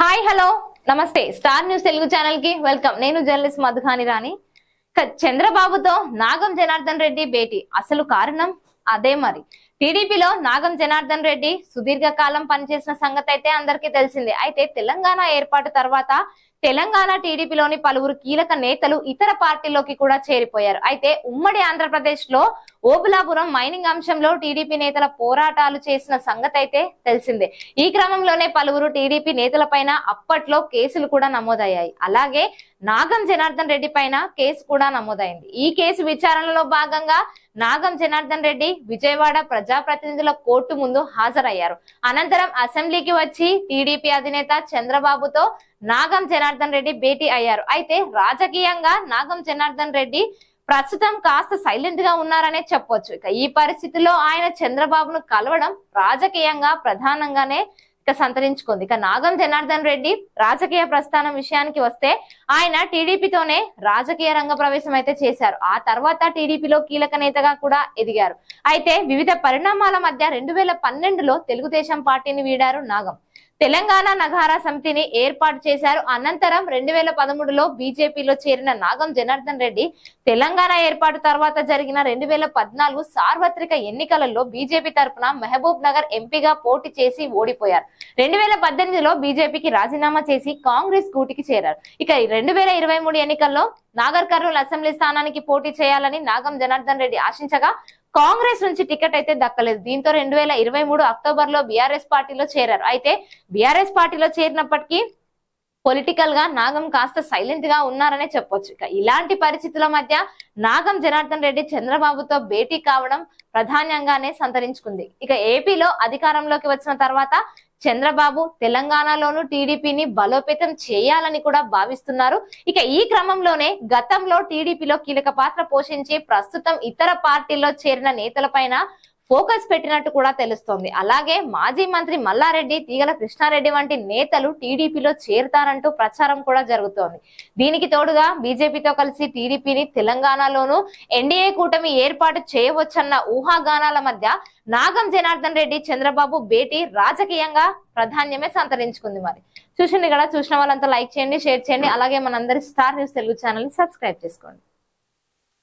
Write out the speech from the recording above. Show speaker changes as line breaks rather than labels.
Hi hello. నమస్తే. Star news Telugu ఛానల్కి welcome. నేను జర్నలిస్ట్ మధుఖాని రాణి. చంద్రబాబుతో నాగం జనార్దన్ రెడ్డి భేటీ. అసలు కారణం? అదే మరి. టీడీపీలో నాగం జనార్దన్ రెడ్డి సుదీర్ఘ కాలం పనిచేసిన సంగతి అయితే అందరికీ తెలిసిందే. అయితే తెలంగాణ ఏర్పాటు తర్వాత తెలంగాణ టీడీపీలోని పలువురు కీలక నేతలు ఇతర పార్టీలోకి కూడా చేరిపోయారు. అయితే ఉమ్మడి ఆంధ్రప్రదేశ్లో ఓబులాపురం మైనింగ్ అంశంలో టీడీపీ నేతల పోరాటాలు చేసిన సంగతి అయితే తెలిసిందే. ఈ క్రమంలోనే పలువురు టీడీపీ నేతలపైన అప్పట్లో కేసులు కూడా నమోదయ్యాయి. అలాగే నాగం జనార్దన్ రెడ్డి పైన కేసు కూడా నమోదైంది. ఈ కేసు విచారణలో భాగంగా నాగం జనార్దన్ రెడ్డి విజయవాడ ప్రజాప్రతినిధుల కోర్టు ముందు హాజరయ్యారు. అనంతరం అసెంబ్లీకి వచ్చి టీడీపీ అధినేత చంద్రబాబుతో నాగం జనార్దన్ రెడ్డి భేటీ అయ్యారు. అయితే రాజకీయంగా నాగం జనార్దన్ రెడ్డి ప్రస్తుతం కాస్త సైలెంట్గా ఉన్నారనే చెప్పొచ్చు. ఇక ఈ పరిస్థితిలో ఆయన చంద్రబాబును కలవడం రాజకీయంగా ప్రధానంగానే ఇక సంతరించుకుంది. ఇక నాగం జనార్దన్ రెడ్డి రాజకీయ ప్రస్థానం విషయానికి వస్తే ఆయన టీడీపీతోనే రాజకీయ రంగ ప్రవేశం అయితే చేశారు. ఆ తర్వాత టీడీపీలో కీలక నేతగా కూడా ఎదిగారు. అయితే వివిధ పరిణామాల మధ్య రెండు వేల పన్నెండులో తెలుగుదేశం పార్టీని వీడారు నాగం. తెలంగాణ నగారా సమితిని ఏర్పాటు చేశారు. అనంతరం రెండు వేల పదమూడులో బీజేపీలో చేరిన నాగం జనార్దన్ రెడ్డి తెలంగాణ ఏర్పాటు తర్వాత జరిగిన రెండు వేల పద్నాలుగు సార్వత్రిక ఎన్నికలలో బీజేపీ తరపున మహబూబ్ నగర్ ఎంపీగా పోటీ చేసి ఓడిపోయారు. రెండు వేల పద్దెనిమిదిలో బీజేపీకి రాజీనామా చేసి కాంగ్రెస్ గూటికి చేరారు. ఇక రెండు వేల ఇరవై మూడు ఎన్నికల్లో నాగర్ కర్నూలు అసెంబ్లీ స్థానానికి పోటీ చేయాలని నాగం జనార్దన్ రెడ్డి ఆశించగా కాంగ్రెస్ నుంచి టికెట్ అయితే దక్కలేదు. దీంతో రెండు వేల ఇరవై మూడు అక్టోబర్లో బీఆర్ఎస్ పార్టీలో చేరారు. అయితే బీఆర్ఎస్ పార్టీలో చేరినప్పటికీ పొలిటికల్గా నాగం కాస్త సైలెంట్గా ఉన్నారనే చెప్పొచ్చు. ఇక ఇలాంటి పరిస్థితుల మధ్య నాగం జనార్దన్ రెడ్డి చంద్రబాబుతో భేటీ కావడం ప్రధానంగానే సంతరించుకుంది. ఇక ఏపీలో అధికారంలోకి వచ్చిన తర్వాత చంద్రబాబు తెలంగాణలోను టీడీపీని బలోపేతం చేయాలని కూడా భావిస్తున్నారు. ఇక ఈ క్రమంలోనే గతంలో టీడీపీలో కీలక పాత్ర పోషించి ప్రస్తుతం ఇతర పార్టీల్లో చేరిన నేతలపైన ఫోకస్ పెట్టినట్టు కూడా తెలుస్తోంది. అలాగే మాజీ మంత్రి మల్లారెడ్డి తీగల కృష్ణారెడ్డి వంటి నేతలు టీడీపీలో చేరుతారంటూ ప్రచారం కూడా జరుగుతోంది. దీనికి తోడుగా బీజేపీతో కలిసి టీడీపీని తెలంగాణలోనూ ఎన్డీఏ కూటమి ఏర్పాటు చేయవచ్చన్న ఊహాగానాల మధ్య నాగం జనార్దన్ రెడ్డి చంద్రబాబు భేటీ రాజకీయంగా ప్రాధాన్యమే సంతరించుకుంది మరి. చూసింది కదా చూసిన వాళ్ళంతా లైక్ చేయండి షేర్ చేయండి. అలాగే మనందరి స్టార్ న్యూస్ తెలుగు ఛానల్ని సబ్స్క్రైబ్ చేసుకోండి.